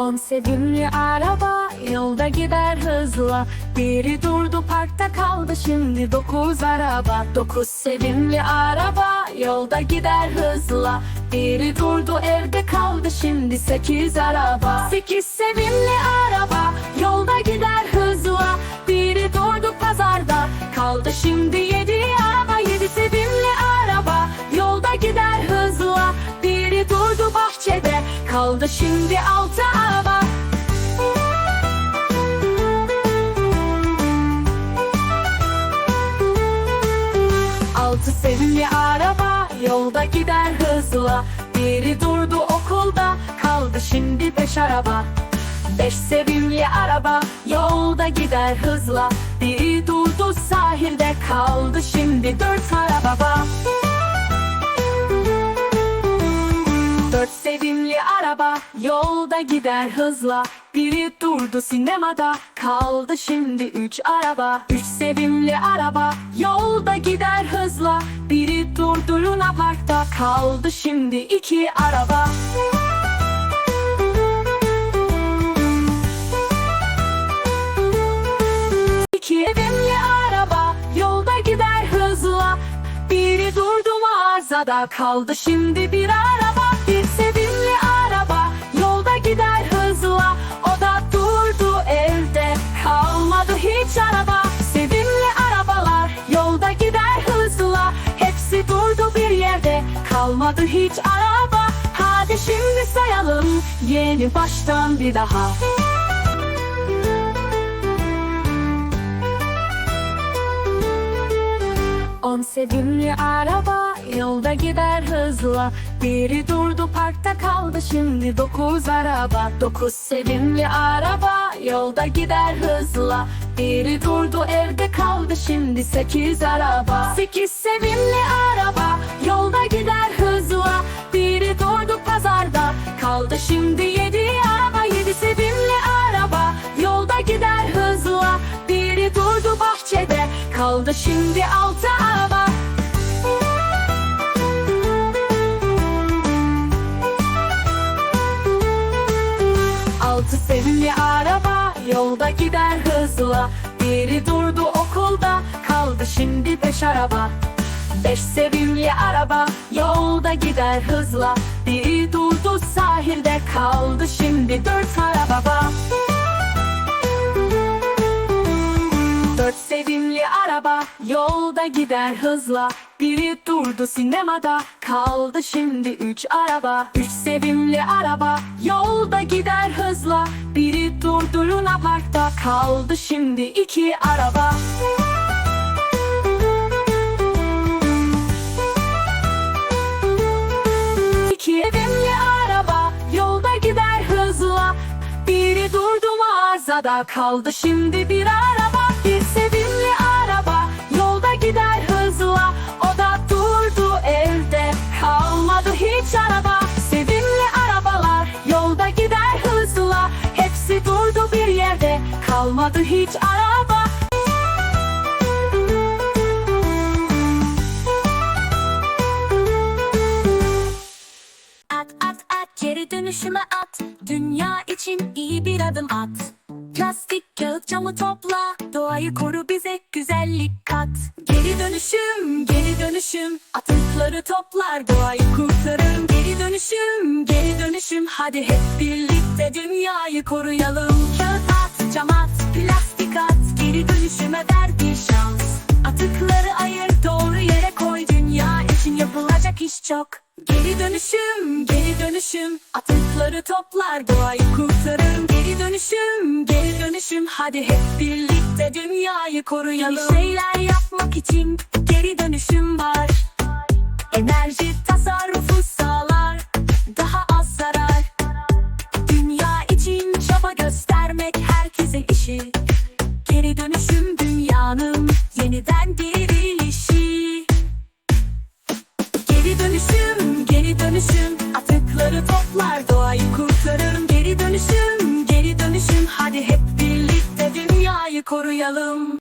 On sevimli araba yolda gider hızla. Biri durdu parkta kaldı şimdi dokuz araba. Dokuz sevimli araba yolda gider hızla. Biri durdu evde kaldı şimdi sekiz araba. Sekiz sevimli araba yolda gider hızla. Biri durdu pazarda kaldı şimdi kaldı şimdi altı araba. Altı sevimli araba yolda gider hızla. Biri durdu okulda kaldı şimdi beş araba. Beş sevimli araba yolda gider hızla. Biri durdu sahilde kaldı şimdi dört araba yolda gider hızla. Biri durdu sinemada. Kaldı şimdi üç araba. Üç sevimli araba. Yolda gider hızla. Biri durdu Luna Park'ta. Kaldı şimdi iki araba. İki evimli araba. Yolda gider hızla. Biri durdu mağazada. Kaldı şimdi bir araba gider hızla. O da durdu evde kalmadı hiç araba. Sevimli arabalar yolda gider hızla. Hepsi durdu bir yerde kalmadı hiç araba. Hadi şimdi sayalım yeni baştan bir daha. On sevimli araba yolda gider hızla. Biri durdu parkta kaldı şimdi dokuz araba. Dokuz sevimli araba yolda gider hızla. Biri durdu evde kaldı şimdi sekiz araba. Sekiz sevimli araba yolda gider hızla. Biri durdu pazarda kaldı şimdi yedi araba. Yedi sevimli araba yolda gider hızla. Biri durdu bahçede kaldı şimdi altı araba yolda gider hızla. Biri durdu okulda kaldı şimdi beş araba. Beş sevimli araba yolda gider hızla. Biri durdu sahilde kaldı şimdi dört araba. Dört sevimli araba yolda gider hızla Biri durdu sinemada kaldı şimdi üç araba. Üç sevimli araba yolda gider hızla. Biri durdu Luna Park'ta kaldı şimdi iki araba. İki evimli araba yolda gider hızla. Biri durdu mağazada kaldı şimdi bir araba kalmadı hiç araba. At at at geri dönüşüme at. Dünya için iyi bir adım at. Plastik kağıt camı topla. Doğayı koru bize güzellik kat. Geri dönüşüm geri dönüşüm. Atıkları toplar doğayı kurtarırım Geri dönüşüm geri dönüşüm. Hadi hep birlikte dünyayı koruyalım. Kağıt at cam at plastik at Geri dönüşüme ver bir şans. Atıkları ayır doğru yere koy. Dünya için yapılacak iş çok. Geri dönüşüm, geri dönüşüm. Atıkları toplar, doğayı kurtarırım Geri dönüşüm, geri dönüşüm. Hadi hep birlikte dünyayı koruyalım. Yeni şeyler yapmak için geri dönüşüm dönüşüm. Atıkları toplar, doğayı kurtarırım. Geri dönüşüm, geri dönüşüm. Hadi hep birlikte dünyayı koruyalım